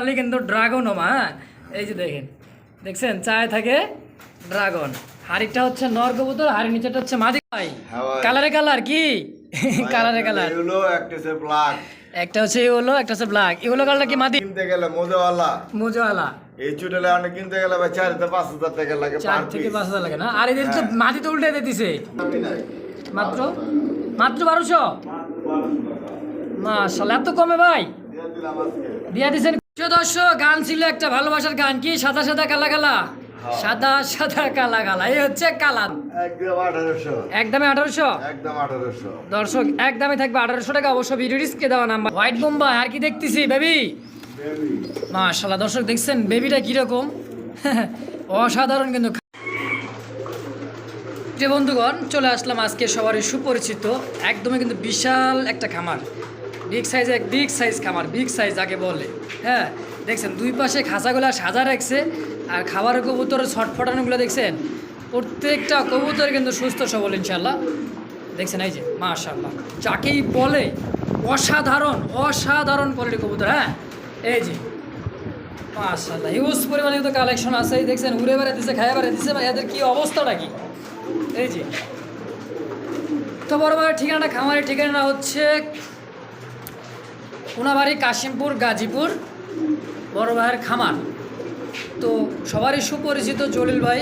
খালি কিন্তু ড্রাগনও মা। হ্যাঁ এই যে দেখেন দেখছেন? চায় থাকে ড্রাগন হাড়িটা হচ্ছে নর কবুতর হাড়ি নিচেটা হচ্ছে মাদি ভাই। হ্যাঁ কালারে কালার কি? কালারে কালার এগুলো একটা হচ্ছে ব্ল্যাক একটা হচ্ছে ইউলো একটা হচ্ছে ব্ল্যাক ইউলো কালারটা কি মাদি? কিনতে গেলে মজাওয়ালা। মোজোয়ালা এই চুটেলে অনেক কিনতে গেলে ভাই চার থেকে পাঁচ হাজার টাকা লাগে চার থেকে পাঁচ হাজার লাগে না? আর এদের তো মাটি তো উল্টে দিয়ে দিছে। মাত্র? মাত্র বারোশো? মাশাল্লাহ এত কমে ভাই? দিয়া দিছেন দর্শক গান ছিল একটা ভালোবাসার গান কি? সাদা সাদা কালা কালা? সাদা সাদা কালা কালা। এই হচ্ছে কালা একদম আঠারোশো। দর্শক একদমে থাকবে আঠারোশো টাকা। অবশ্য ভিডিও রিস্কে দেওয়া নাম্বার হোয়াইট বোম্বাই আর কি দেখতেছি বেবি মাশাল্লাহ দর্শক দেখছেন বেবিটা কীরকম? অসাধারণ কিন্তু বন্ধুগণ চলে আসলাম আজকে সবারই সুপরিচিত একদমই কিন্তু বিশাল একটা খামার। বিগ সাইজ এক বিগ সাইজ খামার বিগ সাইজ যাকে বলে। হ্যাঁ দেখছেন, দুই পাশে খাঁচাগুলো সাজা রাখছে, আর খাবারের কবুতরের ছটফটানোগুলো দেখছেন, প্রত্যেকটা কবুতর কিন্তু সুস্থ, সবল ইনশাল্লাহ দেখছেন, এই যে মাশাল্লাহ যাকেই বলে, অসাধারণ অসাধারণ কোয়ালিটি কবুতর হ্যাঁ? এই যে মাশাল্লাহ হিউজ পরিমাণে কিন্তু কালেকশন আছে দেখছেন, উড়ে বেড়াতেছে খাইয়ে বেড়াতেছে বা এদের কী অবস্থাটা কি? এই যে, তো বড় ভাইয়ের ঠিকানাটা, খামারের ঠিকানা হচ্ছে কোনাবাড়ি কাশিমপুর, গাজীপুর, বড় ভাইয়ের খামার। তো সবারই সুপরিচিত জলিল ভাই,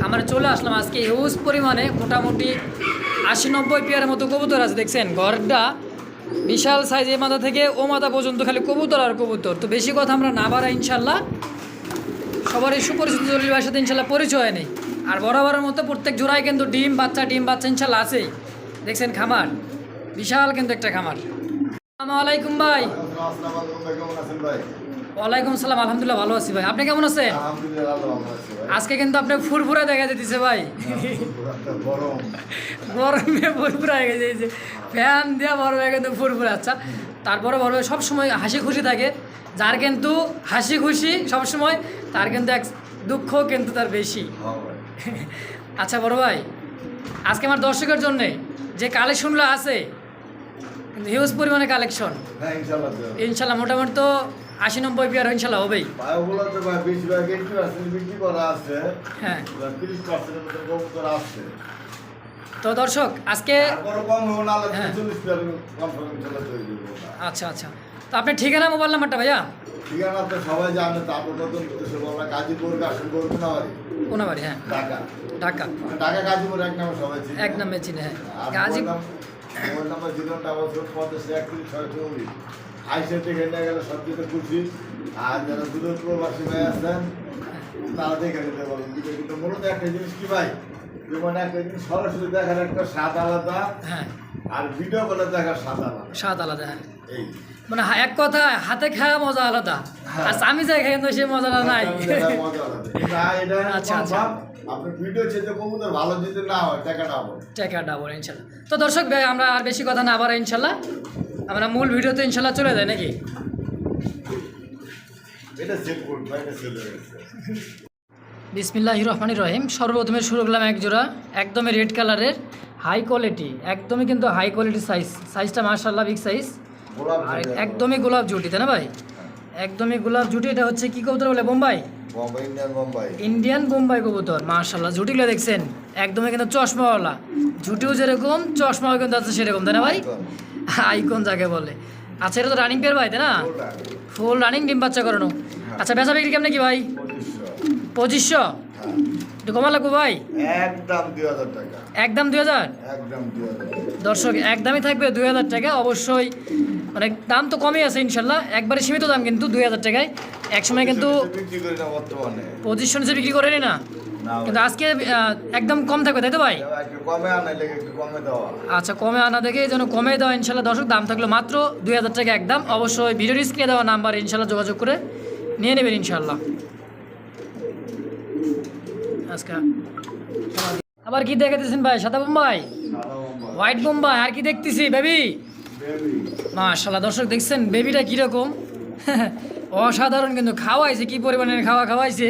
খামারে চলে আসলাম আজকে। হিউজ পরিমাণে মোটামুটি আশি নব্বই পেয়ারের মতো কবুতর আছে, দেখছেন? ঘরটা বিশাল সাইজ এই মাথা থেকে ও মাথা পর্যন্ত খালি কবুতর আর কবুতর। তো বেশি কথা আমরা না বাড়াই, ইনশাল্লাহ। সবারই সুপরিচিত জলিল ভাইয়ের সাথে ইনশাল্লাহ পরিচয় নেই। আর বরাবরের মতো প্রত্যেক জোড়ায় কিন্তু ডিম, বাচ্চা ডিম, বাচ্চা ইনশাল্লাহ আছেই। দেখছেন, খামার। বিশাল কিন্তু একটা খামার। আসসালামু আলাইকুম ভাই। ওয়ালাইকুম সালাম আলহামদুলিল্লাহ ভালো আছি ভাই। আপনি কেমন আছেন? আজকে কিন্তু আপনি ফুরফুরা দেখা যেতেছে ভাই। গরম ফুরফুরা হয়ে গেছে ফ্যান দেওয়া বড় হয়ে কিন্তু ফুরফুরা আচ্ছা। তারপরে বড় ভাই সবসময় হাসি খুশি থাকে। যার কিন্তু হাসি খুশি সবসময় তার কিন্তু এক দুঃখ কিন্তু তার বেশি। হ্যাঁ আচ্ছা বড় ভাই আজকে আমার দর্শকের জন্যে যে কালেকশনগুলো আছে কিন্তু হিউজ পরিমাণে কালেকশন হ্যাঁ ইনশাল্লাহ মোটামুটি তো আশি নব্বই পেয়ার ইনশাল্লাহ হবেই। হ্যাঁ। তো দর্শক আজকে হ্যাঁ। আচ্ছা আচ্ছা। তো আপনি ঠিকানা মোবাইল নাম্বারটা ভাইয়া? ঠিকানা তো সবাই জানে তারপর গাজীপুর কাশিমপুর কোনাবাড়ি। হ্যাঁ। ঢাকা। ঢাকা। ঢাকা গাজীপুর এক নামে সবাই এক নামে চিনে হ্যাঁ। আর Gazi mobile number zero double four পঞ্চাশ একত্রিশ ছয় চৌত্রিশ আইসে নিয়ে গেলে সবচেয়ে খুশি। আর যারা দূরের প্রবাসী ভাই আছেন তারা দেখে নিতে পারবেন কিন্তু মূলত একটা জিনিস কি ভাই? যেমন একটা জিনিস সরাসরি দেখার একটা স্বাদ আলাদা হ্যাঁ। আর ভিডিও করে দেখার স্বাদ আলাদা। স্বাদ আলাদা হ্যাঁ। এই। মানে এক কথা হাতে খাওয়া মজা আলাদা। হ্যাঁ। আর আমি যাই খাই সে মজাটা নাই। মজা আলাদা। আচ্ছা, আচ্ছা। Confirm, ভিডিও চেয়ে কবুতর ভালো যদি না হয় টাকাটা হবে টাকা ডাবল ইনশাল্লাহ। তো দর্শক ভাই আমরা আর বেশি কথা না বাড়াই ইনশাল্লাহ। আমরা মূল ভিডিওতে ইনশাল্লাহ চলে যায় নাকি? এটা এটা সেল বিসমিল্লাহ রহমানির রহিম। সর্বপ্রথমে শুরু করলাম এক জোড়া একদমই রেড কালারের হাই কোয়ালিটি একদমই কিন্তু হাই কোয়ালিটি সাইজ সাইজটা মার্শাল্লাহ বিগ সাইজ আর একদমই গোলাপ জুটি তাই না ভাই? একদমই গোলাপ জুটি এটা হচ্ছে কি কবুতর বলে? বোম্বাই? ইন্ডিয়ান বোম্বাই। ইন্ডিয়ান বোম্বাই কবুতর মার্শাল্লাহ জুটিগুলো দেখছেন। একদমই কিন্তু চশমাওয়ালা। জুটিও যেরকম চশমাও কিন্তু আছে সেরকম তাই না ভাই? আইকন যাকে বলে। আচ্ছা এটা তো রানিং পেয়ার ভাই তাই না? ফুল রানিং ডিম বাচ্চা করানো। আচ্ছা বেচা বিক্রি কেমন কি ভাই? পঁচিশশো? একটু কমা লাগবো ভাই? একদম দুই হাজার টাকা। একদম দুই হাজার? একদম দুই হাজার দর্শক একদমই থাকবে দুই হাজার টাকা। অবশ্যই মানে দাম তো কমই আছে ইনশাল্লাহ। একবারে সীমিত দাম কিন্তু দুই হাজার টাকায়। একসময় কিন্তু পজিশন হিসেবে বিক্রি করেনি না? কিন্তু আজকে একদম কম থাকবে তাই তো ভাই? আচ্ছা কমে আনা দেখে কমে দেওয়া ইনশাল্লাহ। দর্শক দাম থাকল মাত্র দুই হাজার টাকা একদম। অবশ্যই ভিডিওর স্ক্রিনে দেওয়া নাম্বার ইনশাল্লাহ যোগাযোগ করে নিয়ে নেবেন ইনশাল্লাহ। আজকে। আবার কি দেখাতেছেন ভাই? সাদা বোম্বাই? হোয়াইট বোম্বাই? আর কি দেখতেছি, বেবি? মাশাল্লাহ দর্শক দেখছেন, বেবিটা কীরকম? অসাধারণ কিন্তু খাওয়াইছে, কি পরিমাণে খাওয়া খাওয়াইছে।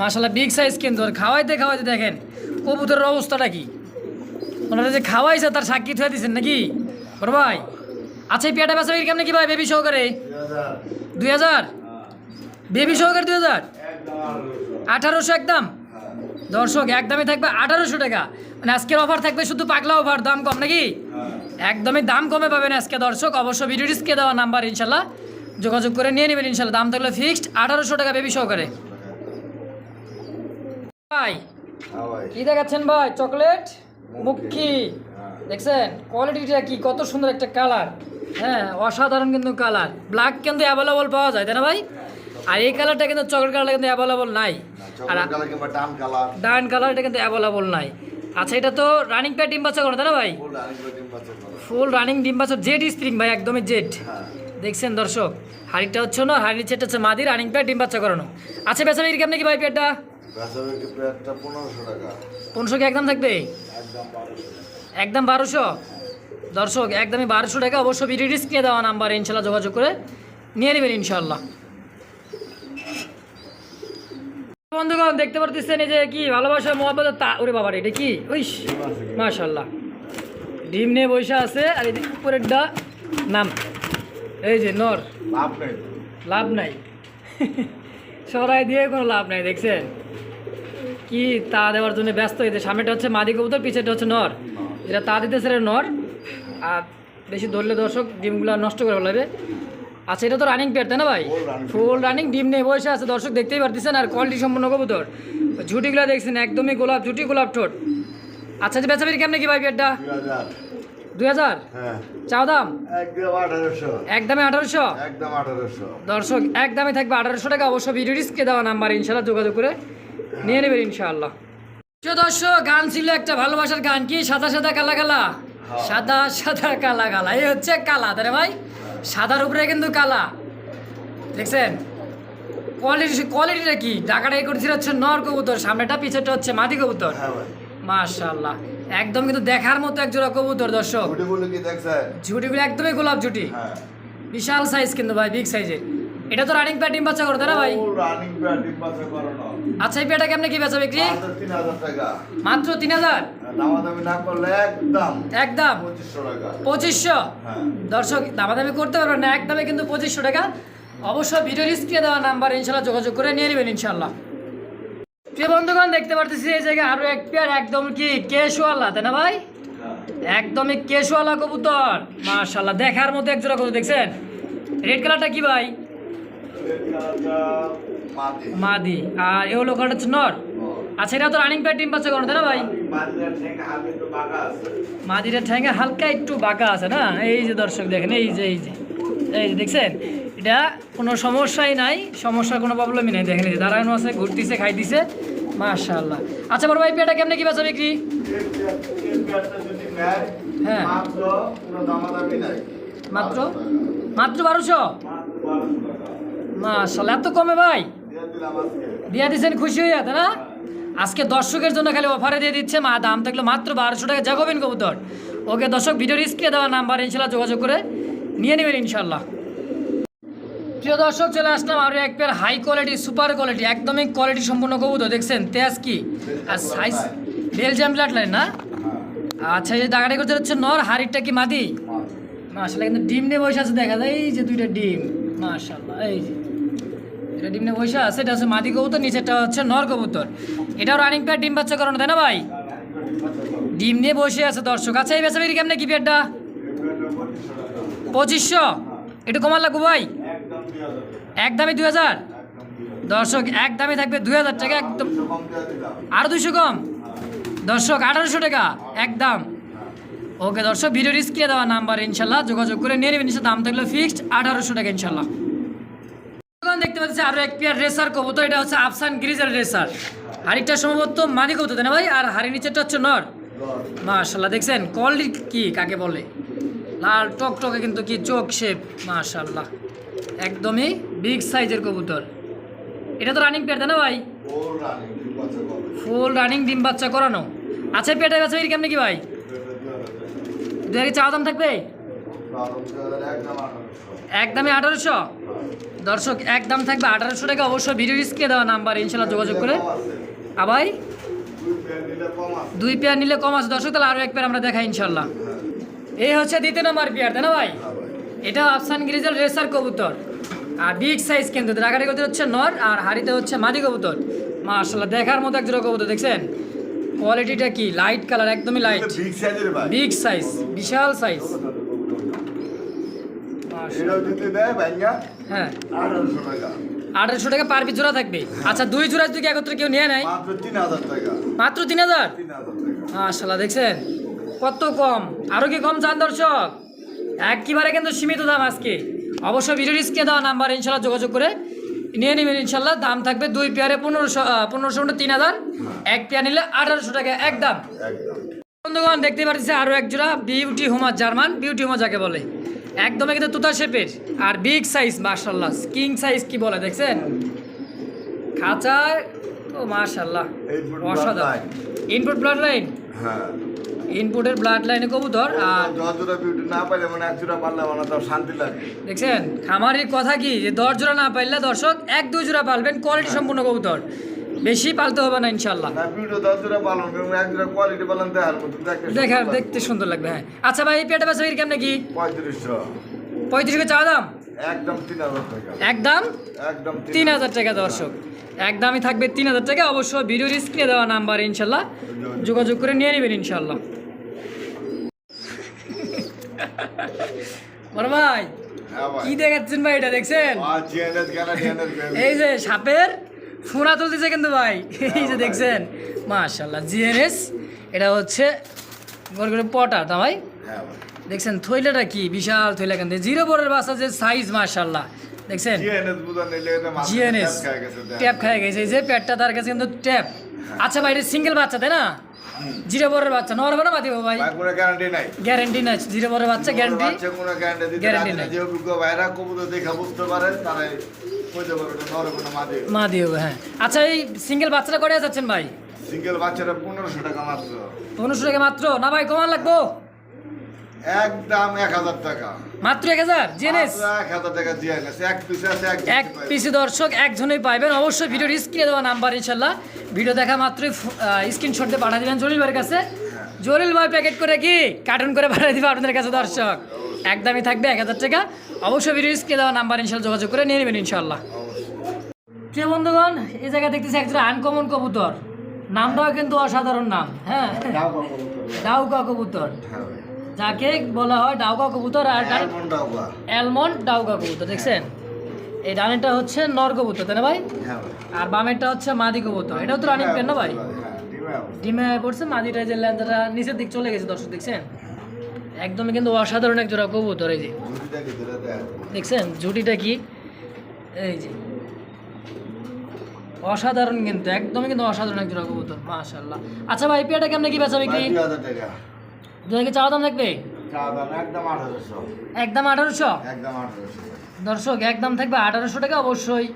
মাশাল্লাহ বিগ সাইজ কিন্তু। আর খাওয়াইতে খাওয়াইতে দেখেন, কবুতরের অবস্থাটা কি? ওনারা যে খাওয়াইছে, তার সাক্ষী থুয়ে দিচ্ছেন নাকি? বড় ভাই আচ্ছা এই পেয়াটা বেচা কেমন কি ভাই, বেবি সহকারে? দুই হাজার। বেবি সহকারে দুই হাজার? আঠারোশো একদম? দর্শক একদমই থাকবে আঠারোশো টাকা। মানে আজকের অফার থাকবে শুধু পাগলা অফার দাম কম নাকি? হ্যাঁ। একদমই দাম কমে পাবেন আজকে দর্শক। অবশ্য ভিডিও ডিসকে দেওয়া নাম্বার ইনশাল্লাহ। যোগাযোগ করে নিয়ে নেবেন ইনশাল্লাহ। দাম থাকলে ফিক্সড আঠারোশো টাকা বেবি সহকারে। ভাই হ্যাঁ ভাই। কি দেখাচ্ছেন ভাই? চকলেট? মুখি। হ্যাঁ। দেখছেন? কোয়ালিটিটা কি? কত সুন্দর একটা কালার হ্যাঁ অসাধারণ কিন্তু কালার ব্ল্যাক কিন্তু অ্যাভেলেবল পাওয়া যায় তাই না ভাই? আর এই কালারটা কিন্তু চকলেট কালারটা কিন্তু অ্যাভেলেবল নাই। আর ডান কালার। কালারটা কিন্তু অ্যাভেলেবল নাই। আচ্ছা এটা তো রানিং প্যাড ডিম বাচ্চা করে তাই না ভাই? ফুল রানিং ডিম বাচ্চা জেড স্প্রিং ভাই একদমই জেড। হ্যাঁ। দেখছেন দর্শক হাড়িটা হচ্ছে না হাড়ির চেটটা হচ্ছে মাদি রানিং প্যাড ডিম বাচ্চা করানো। আচ্ছা বেচা বিক্রি কেমন কি ভাই কি পনেরোশো কি একদম থাকবে? একদম বারোশো। দর্শক একদমই বারোশো টাকা। অবশ্য ভিডিও দেওয়া নাম্বার ইনশাল্লাহ যোগাযোগ করে নিয়ে নেবেন ইনশাল্লাহ। বন্ধুগণ দেখতে পারতেছেন এই যে কি ভালোবাসা মোহাম্মদ তা ওরে বাবার এটা কি? ওই মাশাল্লাহ ডিম নিয়ে বসে আছে আর এই উপরের ডা নাম। এই যে নর। লাভ নেই। লাভ নাই। সরাই দিয়ে কোনো লাভ নাই দেখছেন? কি তা দেওয়ার জন্য ব্যস্ত। হইতে সামনেটা হচ্ছে মাদি কবুতর পিছেটা হচ্ছে নর। এটা তা দিতেছে নর। আর বেশি ধরলে দর্শক ডিমগুলো নষ্ট করে ফেলাবে। আচ্ছা এটা তো রানিং পেয়ার তাই না ভাই? ফুল রানিং ডিম নিয়ে বসে আছে। দর্শক দেখতেই পারতেছেন আর কোয়ালিটি সম্পূর্ণ কবুতর। ঝুটিগুলো দেখছেন একদমই গোলাপ ঝুটি গোলাপ ঠোঁট। আচ্ছা যে বেচাবেরি কেমনে কি ভাই পেয়ারটা দুই হাজার। হ্যাঁ। চাও দাম? একদম আঠারোশো। দর্শক একদমই থাকবে আঠারোশো টাকা। অবশ্য ভিডিও দেওয়া নাম্বার ইনশাল্লাহ যোগাযোগ করে নিয়ে নেবেন প্রিয় দর্শক গান ছিল একটা ভালোবাসার গান। কি? সাদা সাদা কালা কালা? সাদা সাদা কালা কালা। এই হচ্ছে কালা তাই ভাই? সাদার উপরে কিন্তু কালা। দেখছেন? কোয়ালিটি কোয়ালিটিটা কি? টাকাটা এই করছিল হচ্ছে নর কবুতর সামনেটা পিছেরটা হচ্ছে মাদি কবুতর। হ্যাঁ মাশাল্লাহ একদম কিন্তু দেখার মতো এক জোড়া কবুতর দর্শক। ঝুটিগুলো একদমই গোলাপ ঝুটি। হ্যাঁ। বিশাল সাইজ কিন্তু ভাই বিগ সাইজের এটা তো রানিং ডিম বাচ্চা করতে না ভাই? রানিং বাচ্চা করানো আচ্ছা এই পেটা কেমনে কি বেচা বিক্রি? মাত্র তিন হাজার করলে একদম একদম? পঁচিশশো হ্যাঁ। দর্শক দামাদামি করতে পারবেন না একদমে কিন্তু পঁচিশশো টাকা। অবশ্যই ভিডিও স্ক্রিনে দেওয়া নাম্বার ইনশাল্লাহ যোগাযোগ করে নিয়ে নেবেন ইনশাল্লাহ। প্রিয় বন্ধুগণ দেখতে পারতেছি এই জায়গায় আরও এক পেয়ার একদম কি কেশওয়ালা তাই না ভাই? একদমই কেশওয়ালা কবুতর মাশাল্লাহ দেখার মতো এক জোড়া কবুতর দেখছেন? রেড কালারটা কি ভাই? মাদি। আর এ হলো কালারটা হচ্ছে নর। আচ্ছা এটা তো রানিং প্যাড টিম বাচ্চা করো তাই না ভাই? মাদিটা ঠ্যাঙ্গে হালকা একটু বাঁকা আছে। না? এই যে দর্শক দেখেন এই যে এই যে এই যে দেখছেন? এটা কোনো সমস্যাই নাই সমস্যার কোনো প্রবলেমই নাই। দেখেন দাঁড়ানো আছে ঘুরতেছে খাইতেছে। মাশাআল্লাহ। আচ্ছা বড় ভাই পেটা কেমনে কি বেচা বিক্রি? হ্যাঁ। মাত্র? কোনো মাত্র? বারোশো মাশাআল্লাহ এত কমে ভাই? দিয়ে দিচ্ছেন খুশি হয়ে তাই না? আজকে দর্শকের জন্য খালি অফারে দিয়ে দিচ্ছে, মা, দাম থাকল মাত্র বারোশো টাকা। জাগবেন কবুতর। ওকে, দর্শক ভিডিও রিস্কে দেওয়া নাম্বার ইনশাল্লাহ যোগাযোগ করে নিয়ে নেবেন, ইনশাল্লাহ। প্রিয় দর্শক, চলে আসলাম আরও এক pair high quality super quality একদমই কোয়ালিটি সম্পূর্ণ কবুতর। দেখছেন, তেজ কি? আর সাইজ বেলজিয়াম ব্লাড লাইন না? আচ্ছা এই দাগাটি করতে হচ্ছে নর হাড়িটা কি মাদি? মাশাল্লাহ কিন্তু ডিম নিয়ে বসে আছে, দেখা যায় এই যে দুইটা ডিম। মাশাল্লাহ এই যে। এটা ডিম নিয়ে বসে আছে, এটা হচ্ছে মাদি কবুতর, নিচেরটা হচ্ছে নর কবুতর। এটাও রানিং প্যাড ডিম বাচ্চা করানো, তাই না ভাই? ডিম নিয়ে বসে আছে দর্শক। আচ্ছা এই বেচা বিক্রি কেমনে কি পেয়ারটা পঁচিশশো? একটু কমার লাগবো ভাই? এক দামে দুই হাজার? দর্শক এক দামে থাকবে দুই হাজার টাকা, একদম। আরও দুশো কম? দর্শক, আঠারোশো টাকা, একদম। ওকে দর্শক ভিডিও স্ক্রিনে দেওয়া নাম্বার ইনশাল্লাহ যোগাযোগ করে নিয়ে নেবেন। দাম থাকল ফিক্সড আঠারোশো টাকা ইনশাল্লাহ। দেখতে পাচ্ছি আরও এক পেয়ার রেসার কবুতর এটা হচ্ছে আফসান গ্রিজের রেসার হাড়িটা সম্ভবত মাদি কবুতর তাই না ভাই? আর হাড়ি নিচেরটা হচ্ছে নর। মাশাল্লাহ দেখছেন? কোয়ালিটি কি কাকে বলে? লাল টকটকে কিন্তু কি চোখ শেপ মাশাল্লাহ। একদমই বিগ সাইজের কবুতর। এটা তো রানিং পেয়ার তাই না ভাই? ফুল রানিং ডিম বাচ্চা বাচ্চা করানো। আচ্ছা পেটে বেচা বিক্রি কেমনি কি ভাই? দু এক চা দাম থাকবে? একদমে আঠারোশো? দর্শক একদম থাকবে আঠারোশো টাকা। অবশ্যই ভিডিও রিস্কে দেওয়া নাম্বার ইনশাল্লাহ যোগাযোগ করে। আবাই দুই পেয়ার নিলে কম আছে। দর্শক তাহলে আরও এক পেয়ার আমরা দেখাই ইনশাল্লাহ। এই হচ্ছে দ্বিতীয় নম্বর পেয়ার তাই না ভাই? এটা আফসান গ্রিজেল রেসার কবুতর। আর বিগ সাইজ কিন্তু। রাগারি কবুতর হচ্ছে নর আর হাড়িতে হচ্ছে মাদি কবুতর। মাশাল্লাহ দেখার মতো এক জোড়া কবুতর দেখছেন? কোয়ালিটিটা কি? লাইট কালার একদমই লাইট বিগ সাইজ বিশাল সাইজ এটাও দিতে দেয় ভাইয়া হ্যাঁ। আঠারোশো টাকা পার পিস জোড়া থাকবে। আচ্ছা দুই জোড়া যদি একত্রে কেউ নিয়ে নেয়? মাত্র তিন হাজার মাশাল্লাহ দেখছেন? কত কম। আরও কি কম চান দর্শক? একেবারে কিন্তু সীমিত দাম আজকে। অবশ্য ভিডিও স্ক্রিনে দেওয়া নাম্বার ইনশাল্লাহ যোগাযোগ করে নিয়ে নেবেন ইনশাল্লাহ দাম থাকবে দুই পেয়ারে পনেরোশো পনেরোশো তিন হাজার। এক পেয়ার নিলে আঠারোশো টাকা একদম। একদম। বন্ধুগণ দেখতে পাচ্ছি আরও এক জোড়া বিউটি হোমা জার্মান। বিউটি হোমা যাকে বলে। একদমই কিন্তু তুতা শেপের। আর বিগ সাইজ মার্শাল্লাহ কিং সাইজ কি বলে দেখছেন? খাঁচায় তো মার্শাল্লাহ অসাধারণ। ইনপুট ব্লাড লাইন হ্যাঁ। ইনপুটের ব্লাড লাইনে কবুতর আর দশ জোড়া বিউটি না পাইলে মানে এক জোড়া পারলে মানে তার শান্তি লাগে। দেখছেন? খামারের কথা কি? যে দশ জোড়া না পাইলে দর্শক এক দুই জোড়া পালবেন কোয়ালিটি সম্পূর্ণ কবুতর। বেশি পালতে হবে না ইনশাল্লাহ দেখার দেখতে দেখা সুন্দর দেখতে সুন্দর লাগবে হ্যাঁ। আচ্ছা ভাই এই পেটে বেচা কেমন কি? পঁয়ত্রিশশো। পঁয়ত্রিশকে চাওয়া দাম? একদম তিন হাজার টাকা। একদম? একদম তিন হাজার। টাকা দর্শক। একদমই থাকবে তিন হাজার টাকা। অবশ্য ভিডিওর স্ক্রিনে দেওয়া নাম্বার ইনশাল্লাহ যোগাযোগ করে নিয়ে নেবেন ইনশাল্লাহ বড় ভাই হ্যাঁ কি দেখাচ্ছেন ভাই এটা দেখছেন? এই যে সাপের ফোনা তুলতেছে কিন্তু ভাই। এই যে দেখছেন মাশাল্লাহ জিএনএস এটা হচ্ছে গোল করে পটা তা ভাই? হ্যাঁ দেখছেন থইলাটা কি? বিশাল থইলা কিন্তু। জিরো বরের বাসা যে সাইজ মাশাল্লাহ দেখছেন? জিএনএস জিএনএস খায় গেছে ট্যাপ এই যে পেটটা তার কাছে কিন্তু ট্যাপ। আচ্ছা ভাই এটা সিঙ্গেল বাচ্চা তাই না? জিরো বরের বাচ্চা নর না বাদি ভাই? ভাই কোনো গ্যারান্টি নাই। গ্যারেন্টি না জিরো বরের বাচ্চা গ্যারেন্টি কোনো গ্যারান্টি নাই। যে অভিজ্ঞ ভাইরা কবুতর দেখা বুঝতে পারে তারাই মা দিয়ে হ্যাঁ। আচ্ছা এই সিঙ্গেল বাচ্চাটা করে যাচ্ছেন ভাই? সিঙ্গেল বাচ্চাটা পনেরোশো টাকা মাত্র। পনেরোশো টাকা মাত্র? না ভাই কমান লাগবো? একদম এক হাজার টাকা। মাত্র এক হাজার? জিএনএস? এক হাজার টাকা জিএনএস এক পিস আছে এক এক পিসি দর্শক একজনই পাইবেন। অবশ্যই ভিডিওর স্ক্রিনে দেওয়া নাম্বার ইনশাল্লাহ ভিডিও দেখা মাত্রই স্ক্রিনশট দিয়ে পাঠিয়ে দিবেন জলিল ভাইয়ের কাছে। জলিল ভাই প্যাকেট করে কি? কার্টুন করে পাঠিয়ে দিবে আপনাদের কাছে দর্শক। একদমই থাকবে এক হাজার টাকা। অবশ্যই ভিডিও স্ক্রিনে দেওয়া নাম্বার ইনশাল্লাহ যোগাযোগ করে নিয়ে নেবেন ইনশাল্লাহ। প্রিয় বন্ধুগণ এই জায়গায় দেখতেছি একজন আনকমন কবুতর। নামটাও কিন্তু অসাধারণ নাম হ্যাঁ? ডাউকা কবুতর। হ্যাঁ যাকে বলা হয় ডাউকা কবুতর আর অ্যালমন্ড ডাউকা। কবুতর দেখছেন? এই ডানেরটা হচ্ছে নর কবুতর তাই না ভাই? হ্যাঁ আর বামেরটা হচ্ছে মাদি কবুতর। এটাও তো রানিং পেন না ভাই? হ্যাঁ, ডিমে ডিমে পড়ছে মাদিটা যে ল্যান্ডাটা নিচের দিক চলে গেছে দর্শক দেখছেন? একদমই কিন্তু অসাধারণ এক জোড়া কবুতর এই যে। দেখছেন? ঝুটিটা কি? এই যে। অসাধারণ কিন্তু একদমই কিন্তু অসাধারণ এক জোড়া কবুতর মাশাল্লাহ আচ্ছা ভাই পেয়াটা কেমন কি বেচা বিক্রি? টাকা। চাওয়া দাম থাকবে? একদম আঠারোশো। দর্শক একদম থাকবে আঠারোশো টাকা অবশ্যই।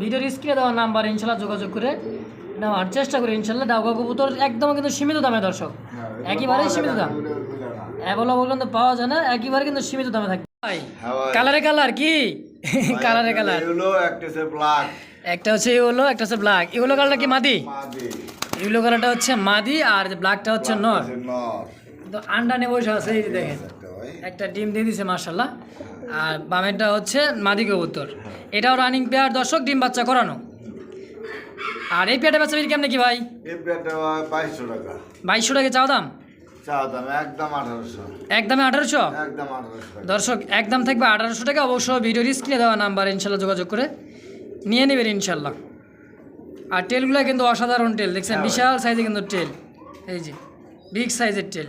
ভিডিওর স্ক্রিনে দেওয়া নাম্বার ইনশাল্লাহ যোগাযোগ করে নেওয়ার চেষ্টা করি ইনশাল্লাহ ডাউকা কবুতর একদম কিন্তু সীমিত দামে দর্শক। একেবারেই সীমিত দাম। অ্যাভেলেবল কিন্তু পাওয়া যায় না একেবারে কিন্তু সীমিত দামে থাকবে ভাই কালারে কালার কি? কালারে কালার এগুলো, একটা হচ্ছে black, একটা হচ্ছে ইউলো একটা হচ্ছে ব্ল্যাক ইউলো কালারটা কি মাদি? মাদি, ইউলো কালারটা হচ্ছে মাদি আর ব্ল্যাকটা হচ্ছে নর। তো আন্ডা নিয়ে বসে আছে এই দেখেন। একটা ডিম দিয়ে দিছে মার্শাল্লাহ আর বামেরটা হচ্ছে মাদি কবুতর। এটাও রানিং পেয়ার দর্শক ডিম বাচ্চা করানো। আর এই পেয়ারটা বাচ্চা বিক্রি কেমনে কি ভাই? এই পেয়ারটা বাইশশো টাকা। বাইশশো টাকা চাও দাম? একদম আঠারোশো। দর্শক একদম থাকবে আঠারোশো টাকা। অবশ্য ভিডিওর স্ক্রিনে দেওয়া নাম্বার ইনশাল্লাহ যোগাযোগ করে নিয়ে নেবেন ইনশাল্লাহ। আর টেলগুলো কিন্তু অসাধারণ টেল দেখছেন? হ্যাঁ বিশাল সাইজে কিন্তু টেল এই যে বিগ সাইজের টেল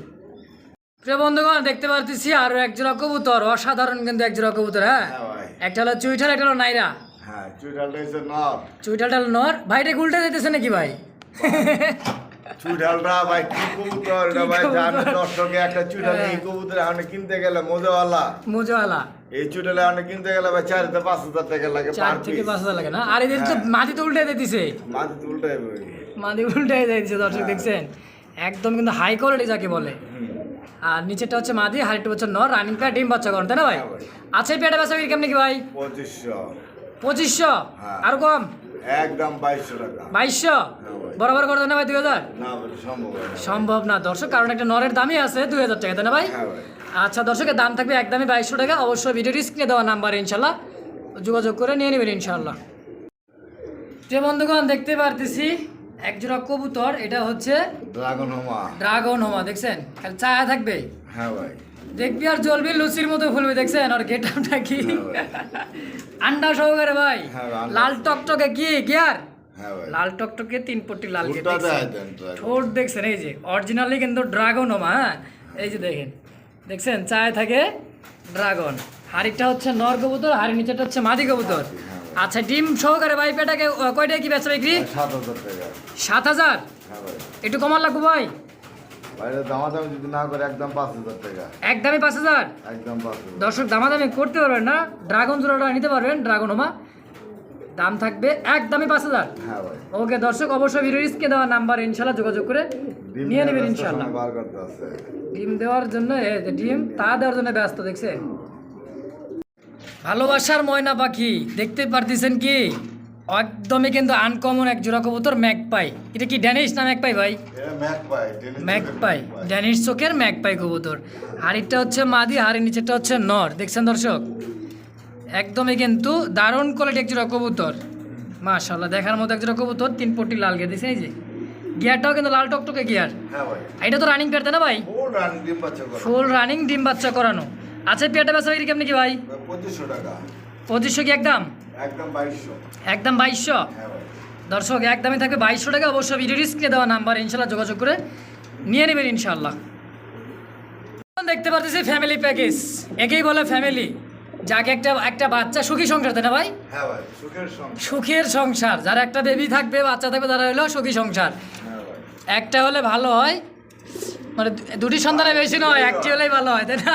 প্রিয় বন্ধুগণ দেখতে পারতেছি আরও এক জোড়া কবুতর অসাধারণ কিন্তু এক জোড়া কবুতর হ্যাঁ? হ্যাঁ একটা হলো চুইঠাল একটা হলো নাইরা। হ্যাঁ, চুইঠালটা নর। চুইঠালটা নর। ভাইটা উল্টে দিতেছে নাকি ভাই? ভাই কি কবুতর, এটা ভাই? জানে দর্শকে একটা এই হ্যাঁ। কবুতর এখন কিনতে গেলে মজাওয়ালা। মোজোয়ালা এই এখন কিনতে গেলে ভাই চার থেকে পাঁচ হাজার টাকা লাগে চার থেকে পাঁচ হাজার লাগে না? আর এদের তো হ্যাঁ। মাটি তো উল্টে দিতেছে। মাঝে তো উল্টাই মাটি উল্টে দর্শক হ্যাঁ। দেখছেন? একদম কিন্তু হাই কোয়ালিটি যাকে বলে। আর নিচেরটা হচ্ছে মাদি হাড়িটা হচ্ছে নর রানিং প্যাড ডিম বাচ্চা করেন তাই না ভাই। আছে পেটে বাচ্চা কেমনি কি ভাই? পঁচিশশো। পঁচিশশো? হ্যাঁ। আর কম? একদম বাইশশো টাকা। বাইশশো? বরাবর করে দেন না ভাই দুই হাজার? সম্ভব না। দর্শক কারণ একটা নরের দামই আছে দুই হাজার টাকা না হ্যাঁ ভাই। আচ্ছা দর্শকের দাম থাকবে একদমই বাইশশো টাকা। অবশ্যই ভিডিওটি স্ক্রিনে দেওয়া নাম্বার ইনশাল্লাহ যোগাযোগ করে নিয়ে নেবেন ইনশাল্লাহ। যে বন্ধুগণ দেখতে পারতেছি একজোড়া কবুতর। এটা হচ্ছে ড্রাগন হোমা ড্রাগন হোমা দেখছেন? খালি চায়া থাকবে। হ্যাঁ ভাই। দেখবি আর জ্বলবি লুচির মতো ফুলবে দেখছেন? আর গেট আপটা কি? হ্যাঁ আন্ডা সহকারে ভাই। হ্যাঁ। লাল টকটকে কি? গিয়ার হ্যাঁ লাল টকটকে তিন পট্টি লাল। ঠোঁট দেখছেন এই যে অরিজিনালি কিন্তু ড্রাগন হোমা হ্যাঁ? এই যে দেখেন। দেখছেন? চায় থাকে ড্রাগন হাড়িটা হচ্ছে নর কবুতর হাড়ি নিচেটা হচ্ছে মাদি কবুতর। আচ্ছা ডিম সহকারে ভাই পেটাকে কয়টা কি বেচা বিক্রি? সাত হাজার একটু কমার লাগবো ভাই? বাইরে দামাদামি যদি না করে একদম পাঁচ হাজার টাকা। একদমই পাঁচ হাজার? একদম পাঁচ হাজার। দর্শক দামাদামি করতে পারবেন না। ড্রাগন জোড়াটা নিতে পারবেন ড্রাগন হোমা দাম থাকবে একদমই পাঁচ হাজার। হ্যাঁ ভাই। ওকে দর্শক অবশ্যই ভিডিও স্ক্রিনে দেওয়া নাম্বার ইনশাল্লাহ যোগাযোগ করে নিয়ে নেবেন ইনশাল্লাহ ডিম দেওয়ার জন্য ডিম তা দেওয়ার জন্য ব্যস্ত দেখছে ভালোবাসার ময়না পাখি দেখতে পারতেছেন কি? একদমই কিন্তু আনকমন এক জোড়া কবুতর ম্যাক পাই এটা কি ড্যানিশ না ম্যাক পাই ভাই এটা ম্যাক পাই টেনিস ড্যানিশ চোখের ম্যাক পাই কবুতর হাড়িটা হচ্ছে মাদি হাড়ির নিচেটা হচ্ছে নর। দেখছেন দর্শক? একদমই কিন্তু দারুণ কোয়ালিটি এক জোড়া কবুতর। মাশাল্লাহ দেখার মতো এক জোড়া কবুতর তিন পট্টি লাল গিয়ে দিয়েছে এই যে। গিয়ারটাও কিন্তু লাল টকটকে গিয়ার। হ্যাঁ এটা তো রানিং পেয়ার না ভাই? ফুল রানিং ডিম বাচ্চা ফুল রানিং ডিম বাচ্চা করানো। আচ্ছা পেয়ারটা বেচা বিক্রি কেমনি কি ভাই? পঁচিশশো টাকা। পঁচিশশো কি একদম? একদম বাইশশো। একদম বাইশশো? হ্যাঁ দর্শক একদমই থাকবে বাইশশো টাকা। অবশ্যই ভিডিও স্ক্রিনে দেওয়া নাম্বার ইনশাল্লাহ যোগাযোগ করে নিয়ে নেবেন ইনশাল্লাহ। দেখতে পাচ্ছি ফ্যামিলি প্যাকেজ একেই বলে ফ্যামিলি যাকে একটা একটা বাচ্চা সুখী সংসার তাই না ভাই? হ্যাঁ সুখের সংসার। যারা একটা বেবি থাকবে বাচ্চা থাকবে তারা হলো সুখী সংসার। হ্যাঁ একটা হলে ভালো হয় মানে দুটি সন্তানে বেশি নয় একটি হলেই ভালো হয় তাই না?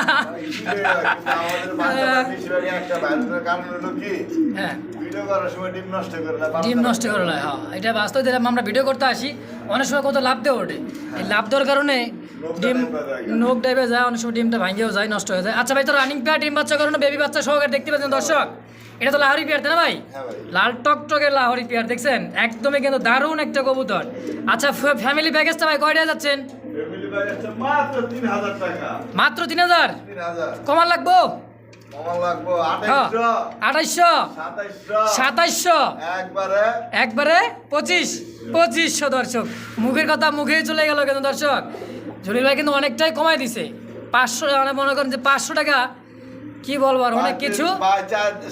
কারণ হ্যাঁ। ডিম নষ্ট করে না হ্যাঁ। এটা বাস্তব দিলাম আমরা ভিডিও করতে আসি অনেক সময় কত লাভ দেওয়া ওঠে। এই লাভ দেওয়ার কারণে ডিম নোক ডাইবে যায় অনেক সময় ডিমটা ভাঙিয়েও যায় নষ্ট হয়ে যায়। আচ্ছা ভাই তো রানিং পেয়ার ডিম বাচ্চা করানো বেবি বাচ্চা সহকারে দেখতে পাচ্ছেন দর্শক। এটা তো লাহরি পেয়ার তাই না ভাই? হ্যাঁ লাল টকটকের লাহরি পেয়ার দেখছেন? একদমই কিন্তু দারুণ একটা কবুতর। আচ্ছা ফ্যামিলি প্যাকেজটা ভাই কয়টা যাচ্ছেন? মাত্র তিন হাজার কমান লাগবো? হ্যাঁ একবারে। পঁচিশ। পঁচিশশো দর্শক। মুখের কথা মুখেই চলে গেল কিন্তু দর্শক। জলিল ভাই কিন্তু অনেকটাই কমাই দিছে। পাঁচশো মানে মনে করেন যে পাঁচশো টাকা কি বলব আর অনেক কিছু।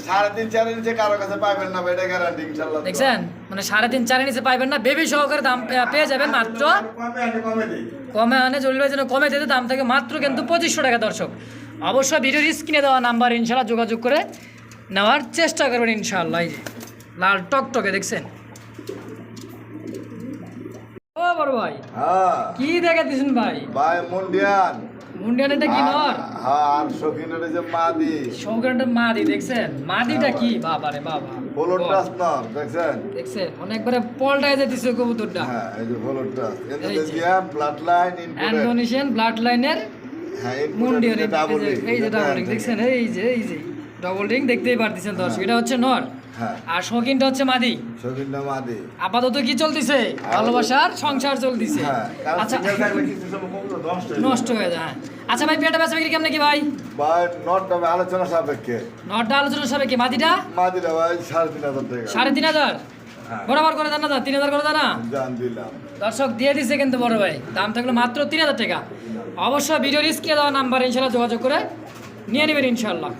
সাড়ে তিন চারের নিচে কারও কাছে পাবেন না এটা গ্যারান্টি ইনশাল্লাহ দেখছেন? মানে সাড়ে তিন চারের নিচে পাইবেন না বেবি সহকারে দাম পেয়ে যাবেন মাত্র কমে কমে দিই। কমে আনে চলবে যেন কমে যেতে, দাম থাকে মাত্র কিন্তু পঁচিশশো টাকা দর্শক। অবশ্যই ভিডিওর স্ক্রিনে দেওয়া নাম্বার ইনশাল্লাহ যোগাযোগ করে নেওয়ার চেষ্টা করবেন ইনশাল্লাহ। এই যে, লাল টকটকে দেখছেন? ও বড় ভাই। হ্যাঁ। কি দেখে দিছেন ভাই? ভাই মুন্ডিয়ান। মুন্ডিয়ান এটা কি নর? হ্যাঁ আর শৌখিনের যে মাদি। সৌকরটা মাদি দেখছেন? মাদিটা কি? বাবা রে বাবা। হলুদ টাস দেখছেন? দেখছেন? অনেকবারে পল্টায় যেতেছে কবুতরটা। হ্যাঁ এই যে হলুদ টাস এই যে। ব্লাড লাইন ইন্দোনেশিয়ান ব্লাড লাইনের হ্যাঁ মুন্ডিয়ান এই যে ডাবল দেখছেন? এই যে এই যে। ডবল রিং দেখতেই পারতেছেন দর্শক এটা হচ্ছে নর। হ্যাঁ। আর শৌখিনটা হচ্ছে মাদি। শৌখিনটা মাদি। আপাতত কি চলতেছে? ভালোবাসার সংসার চলতেছে। হ্যাঁ আচ্ছা। নষ্ট হয়ে যায়। হয়ে হ্যাঁ। আচ্ছা ভাই পেটা বেচা বিক্রি কেমন কি ভাই? ভাই নটটা আলোচনা সাপেক্ষে। নটা আলোচনা সবে কি মাদিটা? মাদিটা ভাই সাড়ে তিন হাজার টাকা। সাড়ে তিন হাজার? হ্যাঁ। বরাবর করে দেন না তিন হাজার করে দেন না? জান দিলাম। দর্শক দিয়ে দিছে কিন্তু বড় ভাই। দাম থাকল মাত্র তিন হাজার টাকা। অবশ্যই ভিডিওর স্ক্রিনে দেওয়া নাম্বার ইনশাল্লাহ যোগাযোগ করে নিয়ে নেবেন ইনশাল্লাহ।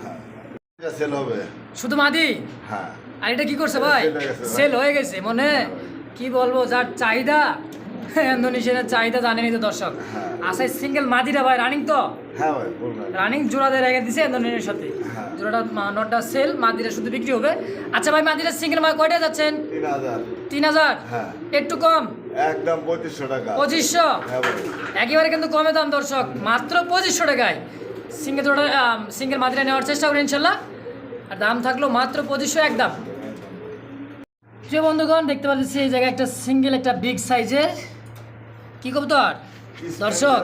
সেল হবে। শুধু মাদি? হ্যাঁ। আর এটা কি করছে ভাই? হয়ে। সেল হয়ে গেছে মনে? কি বলব যার চাহিদা? ইন্দোনেশিয়ানের চাহিদা জানেনই তো দর্শক। হ্যাঁ। আসাই সিঙ্গেল মাদিটা ভাই রানিং তো? হ্যাঁ রানিং জোড়াতে রেখে দিছে ইন্দোনেশিয়ার সাথে। হ্যাঁ। জোড়াটা মা- নটটা সেল মাদিটা শুধু বিক্রি হবে। আচ্ছা ভাই মাদিটা সিঙ্গেল মাল কয়টা যাচ্ছেন? তিন হাজার। হ্যাঁ। একটু কম? একদম পঁচিশশো টাকা। পঁচিশশো? হ্যাঁ একেবারে কিন্তু কমে দাম দর্শক। মাত্র পঁচিশশো টাকায় সিঙ্গেল জোড়া সিঙ্গেল মাদিরা নেওয়ার চেষ্টা করি ইনশাল্লাহ। আর দাম থাকল মাত্র পঁচিশশো একদম যে বন্ধুগণ দেখতে পাচ্ছি এই জায়গায় একটা সিঙ্গেল একটা বিগ সাইজের কি কবুতর? দর্শক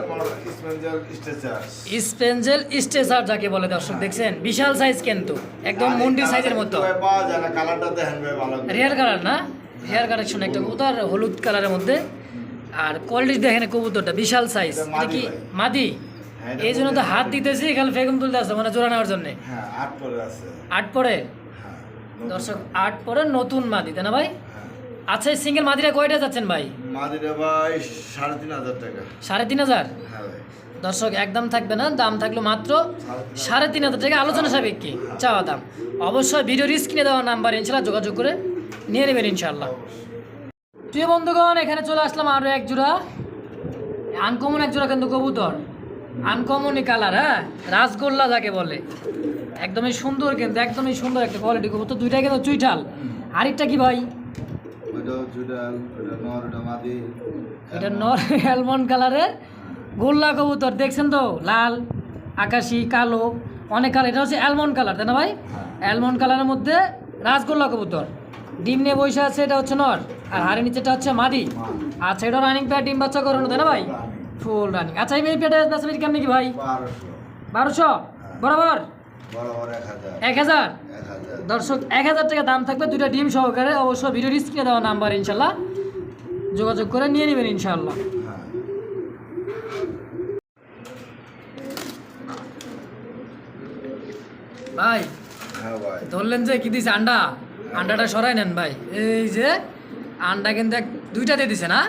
স্পেঞ্জেল স্টেসার যাকে বলে দর্শক দেখছেন? বিশাল সাইজ কিন্তু একদম মন্ডির সাইজের মতো। রেয়ার কালার না হেয়ার কালেকশন একটা কবুতর হলুদ কালারের মধ্যে। আর কোয়ালিটি দেখেন কবুতরটা বিশাল সাইজ এটা কি মাদি? এই জন্য তো হাত দিতেছি খালি ফেগুম তুলতে আসছে মানে জোড়া নেওয়ার জন্য। হ্যাঁ আট আছে। আট পরে? হ্যাঁ দর্শক আট পরে নতুন মাদি তাই না ভাই? হ্যাঁ। আচ্ছা এই সিঙ্গেল মাদিরা কয়টা যাচ্ছেন ভাই? মাদিটা ভাই সাড়ে তিন হাজার টাকা। সাড়ে তিন হাজার? হ্যাঁ ভাই। দর্শক একদম থাকবে না দাম থাকল মাত্র সাড়ে তিন হাজার। টাকা। আলোচনা সাপেক্ষে চাওয়া দাম। অবশ্যই ভিডিওর স্ক্রিনে দেওয়া নাম্বার ইনশাল্লাহ যোগাযোগ করে নিয়ে নেবেন ইনশাল্লাহ। প্রিয় বন্ধুগণ এখানে চলে আসলাম আরও এক জোড়া আনকমন এক জোড়া কিন্তু কবুতর। আনকমনই কালার হ্যাঁ? রাসগোল্লা যাকে বলে। একদমই সুন্দর কিন্তু একদমই সুন্দর একটা কোয়ালিটি তো দুইটাই কিন্তু চুইঠাল। আরেকটা কি ভাই? এটা নর অ্যালমন্ড কালারের গোল্লা কবুতর দেখছেন তো? লাল আকাশি কালো অনেক কালার এটা হচ্ছে অ্যালমন্ড কালার তাই না ভাই? অ্যালমন্ড কালারের মধ্যে রাজগোল্লা কবুতর। ডিম নিয়ে বসে আছে এটা হচ্ছে নর। আর হাড়ি নিচেটা হচ্ছে মাদি। আচ্ছা এটা রানিং প্যাড ডিম বাচ্চা করানো তাই না ভাই? ফুল রানিং আচ্ছা এই প্যাডে বেচা কেমনি কি ভাই? বারোশো। বরাবর? এক হাজার। দর্শক এক হাজার টাকা দাম থাকবে দুইটা ডিম সহকারে। অবশ্য ভিডিও স্ক্রিনে দেওয়া নাম্বার ইনশাল্লাহ। যোগাযোগ করে নিয়ে নেবেন ইনশাল্লাহ। হ্যাঁ ভাই হ্যাঁ ভাই। ধরলেন যে কি দিছে আন্ডা? আন্ডাটা সরাই নেন ভাই। এই যে আন্ডা কিন্তু এক দুইটা দিয়ে দিছে না?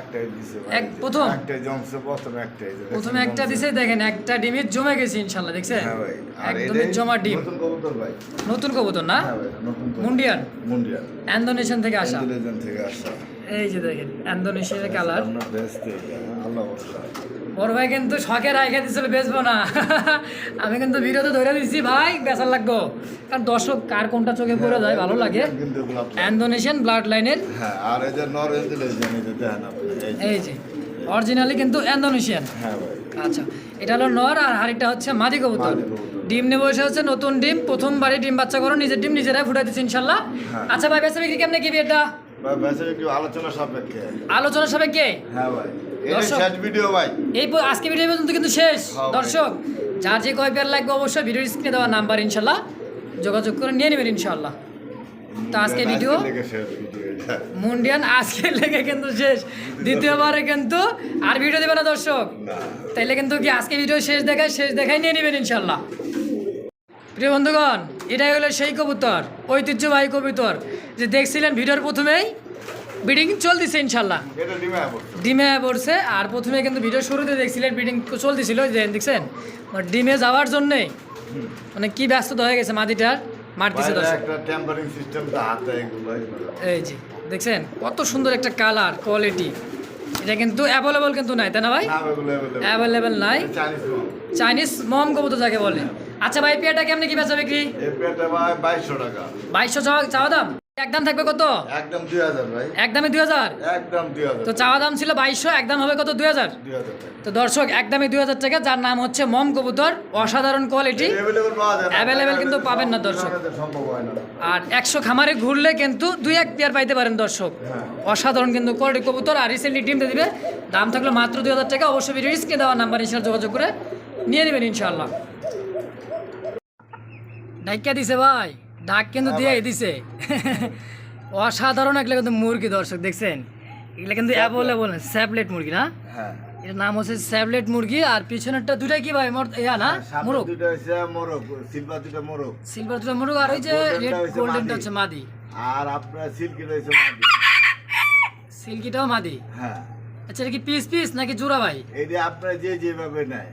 একটাই দিছে এক প্রথম? একটাই জমছে প্রথম একটাই যে একটা। দিছে দেখেন একটা ডিমে জমে গেছে ইনশাল্লাহ দেখছেন? হ্যাঁ ভাই আর জমা ডিম। নতুন কবুতর ভাই। নতুন কবুতর না? হ্যাঁ। মুন্ডিয়ান? মুন্ডিয়ান। ইন্দোনেশিয়ান থেকে আসা? ইন্দোনেশিয়ান থেকে আসা। এই যে দেখেন ইন্দোনেশিয়ার কালার। আমরা বেস্ট আল্লাহ ভরসা। বড় ভাই কিন্তু শখের আইখা দিছিল বেচবো না। আমি কিন্তু ভিডিওতে ধরে দিচ্ছি ভাই বেচার লাগবো। কারণ দর্শক কার কোনটা চোখে পড়ে যায় ভালো লাগে। এগুলো আপনার- ইন্দোনেশিয়ান ব্লাড লাইনের হ্যাঁ আর এই যে। অরিজিনালি কিন্তু ইন্দোনেশিয়ান হ্যাঁ ভাই। আচ্ছা এটা হলো নর আর হাড়িটা হচ্ছে মাদি কবুতর। ডিম নিয়ে বসে হচ্ছে নতুন ডিম প্রথমবারই ডিম বাচ্চা করো নিজের ডিম নিজেরাই ফুটাই দিচ্ছি ইনশাল্লাহ। হ্যাঁ। আচ্ছা ভাই বেসা বিক্রি কেমনে কি এটা আলোচনা সাপেক্ষে? আলোচনা সাপেক্ষে? হ্যাঁ ভাই। দর্শক- শেষ ভিডিও ভাই। এই আজকে ভিডিও পর্যন্ত কিন্তু শেষ। হ্যাঁ দর্শক যার যে কয় পেয়ার লাগবে অবশ্যই ভিডিও স্ক্রিনে দেওয়া নাম্বার ইনশাল্লাহ। যোগাযোগ করে নিয়ে নেবেন ইনশাল্লাহ। তো আজকে ভিডিও মুন্ডিয়ান আজকে লেগে কিন্তু শেষ। দ্বিতীয়বারে কিন্তু আর ভিডিও দেবে না দর্শক। তাইলে কিন্তু কি আজকে ভিডিও শেষ দেখায় শেষ দেখাই নিয়ে নেবেন ইনশাল্লাহ। প্রিয় বন্ধুগণ এটাই হলো সেই কবুতর ঐতিহ্যবাহী কবুতর যে দেখছিলেন ভিডিওর প্রথমেই বিডিং চলতেছে ইনশাল্লাহ। ডিমে পড়ছে। আর প্রথমে কিন্তু ভিডিও শুরুতে দেখছিলেন বিডিং চলতেছিল যে দেখছেন? মানে ডিমে যাওয়ার জন্যে মানে কি ব্যস্ততা হয়ে গেছে মাদিটার মারতেছে। এই যে দেখছেন? কত সুন্দর একটা কালার কোয়ালিটি এটা কিন্তু অ্যাভেলেবল কিন্তু নাই তাই না ভাই। অ্যাভেলেবেল নাই। চাইনিজ মোম। চাইনিজ মম কবুতর যাকে বলে। আচ্ছা ভাই পেয়াটা কেমনে কি বেচা বিক্রি? এই পেটে ভাই বাইশশো টাকা। বাইশশো চাওয়া চাওয়া দাম? একদম থাকবে কত? একদম দুই হাজার ভাই। একদমে দুই হাজার? একদম দুই হাজার। তো চাওয়া দাম ছিল বাইশশো একদম হবে কত? দুই হাজার? দুই হাজার টাকা। তো দর্শক একদমে দুই হাজার টাকা যার নাম হচ্ছে মম কবুতর অসাধারণ কোয়ালিটি Available পাওয়া যায় না। Available কিন্তু পাবেন না দর্শক। সম্ভব হয় না। আর একশো খামারে ঘুরলে কিন্তু দুই এক পেয়ার পাইতে পারেন দর্শক। হ্যাঁ। অসাধারণ কিন্তু কোয়ালিটি কবুতর আর রিসেন্টলি ডিমটা দিবে। দাম থাকল মাত্র দুই হাজার টাকা। অবশ্যই ভিডিও স্ক্রিনে দেওয়া নাম্বার ইনশাল্লাহ যোগাযোগ করে নিয়ে নেবেন ইনশাল্লাহ ডাইকা দিছে ভাই ডাক কিন্তু হ্যাঁ দিয়ে দিছে। অসাধারণ একটা কিন্তু মুরগি দর্শক দেখছেন? এগুলো কিন্তু অ্যাভেলেবল স্যাবলেট মুরগি না? হ্যাঁ। এর নাম হচ্ছে স্যাবলেট মুরগি আর পিছনেরটা দুটাই কি ভাই মোর ইয়া না? সামনে মুরগ? দুটো হচ্ছে মোরগ সিলভার দুটো মোরগ। সিলভার দুটো মুরগ আর ওই যে রেড গোল্ডেনটা হচ্ছে মাদি। আর আপনার সিল্কি রয়েছে মাদি। সিল্কিটাও মাদি? হ্যাঁ। আচ্ছা এটা কি পিস পিস নাকি জোড়া ভাই? এই যে আপনার যে যেভাবে নেয়।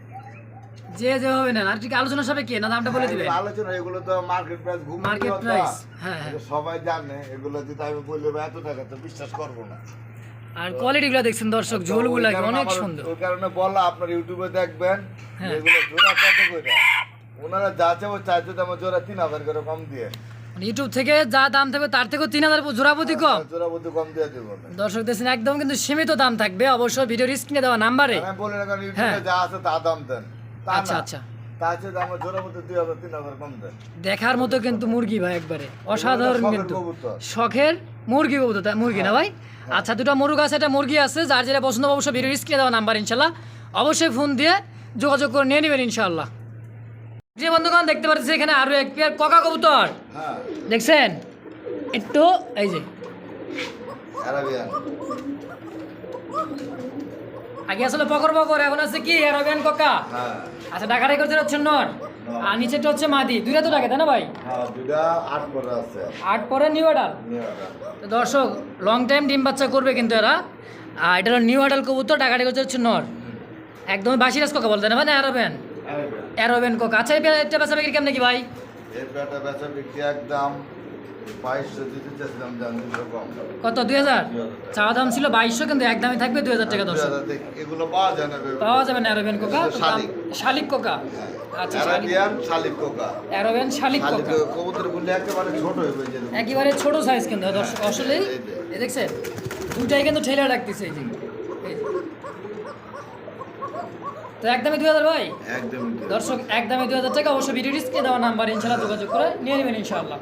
যে যেভাবে নেন। আর ঠিক আলোচনা সবে কে না দামটা বলে দিবে? হ্যাঁ, আলোচনা এগুলো তো মার্কেট প্রাইস ঘুম Market price, হ্যাঁ, হ্যাঁ। সবাই জানে এগুলো যদি আমি বললে বা এত টাকা তো বিশ্বাস করব না। আর কোয়ালিটিগুলো দেখছেন দর্শক ঝোলগুলো অনেক সুন্দর। ওই কারণে বলা আপনার ইউটিউবে দেখবেন হ্যাঁ। এগুলো জোড়া কত করে? ওনারা যা চাবো আমার জোড়া তিন হাজার করে কম দিয়ে। মানে ইউটিউব থেকে যা দাম থাকবে তার থেকেও তিন হাজার জোড়া প্রতি কম। জোড়া বুদ্ধি কম দিয়ে দেবো। দর্শক দেখছেন একদম কিন্তু সীমিত দাম থাকবে। অবশ্যই ভিডিওর স্ক্রিনে দেওয়া নাম্বারে। বলি না হ্যাঁ। যা আছে তা দাম দেন। আচ্ছা আচ্ছা। দেখার মতো কিন্তু মুরগি ভাই একবারে। অসাধারণ কিন্তু। শখের মুরগি কবুতর মুরগি না ভাই? আচ্ছা দুটো মুরগ আছে একটা মুরগি আছে যার যেটা পছন্দ অবশ্যই ভিডিও স্ক্রিনে দেওয়া নাম্বার ইনশাল্লাহ। অবশ্যই ফোন দিয়ে যোগাযোগ করে নিয়ে নেবেন ইনশাল্লাহ। যে বন্ধুগণ দেখতে পাচ্ছি এখানে আরও এক পেয়ার ককা কবুতর। হ্যাঁ। দেখছেন? একটু এই যে। আগে আসলে পকর পকর এখন আছে কি? অ্যারোবিয়ান ককা হ্যাঁ। আচ্ছা ঢাকাটাই করতে হচ্ছে নর আর নিচেটা হচ্ছে মাদি। দুইটা তো লাগে তাই না ভাই? হ্যাঁ আট পরে আছে। আট পরে নিউ আয়। তো দর্শক লং টাইম ডিম বাচ্চা করবে কিন্তু এরা। আর এটা হলো নিউ অ্যাডাল কবুতর টাকাটি হচ্ছে নর একদম বাসি রাস কোকা বলতে না ভাই না অ্যারোবেন। অ্যারোবেন। কোকা। আচ্ছা একটা বেচা বিক্রি কেমন কি ভাই? এর পেটা বেচা বিক্রি একদম কত দুই হাজার? চাওয়া দাম ছিল বাইশশো কিন্তু একদমই থাকবে দুই হাজার টাকা দর্শক এগুলো পাওয়া যায় না পাওয়া যাবে না অ্যারোবেন কোকা? শালিক। কোকা? আচ্ছা শালিক। কোকা। অ্যারোবেন শালিক শালিক কোকা। কবুতর একেবারে ছোট হয়ে যেরকম। একেবারে ছোট সাইজ কিন্তু দর্শক আসলেই এই দেখছেন দুটাই কিন্তু ঠেলে রাখতেছে এই যে। তো একদমই দুই হাজার ভাই? দর্শক একদমই দুই হাজার টাকা অবশ্যই ভিডিও ডিসকে দেওয়া নাম্বার ইনশাল্লাহ যোগাযোগ করে নিয়ে নেবেন ইনশাআল্লাহ।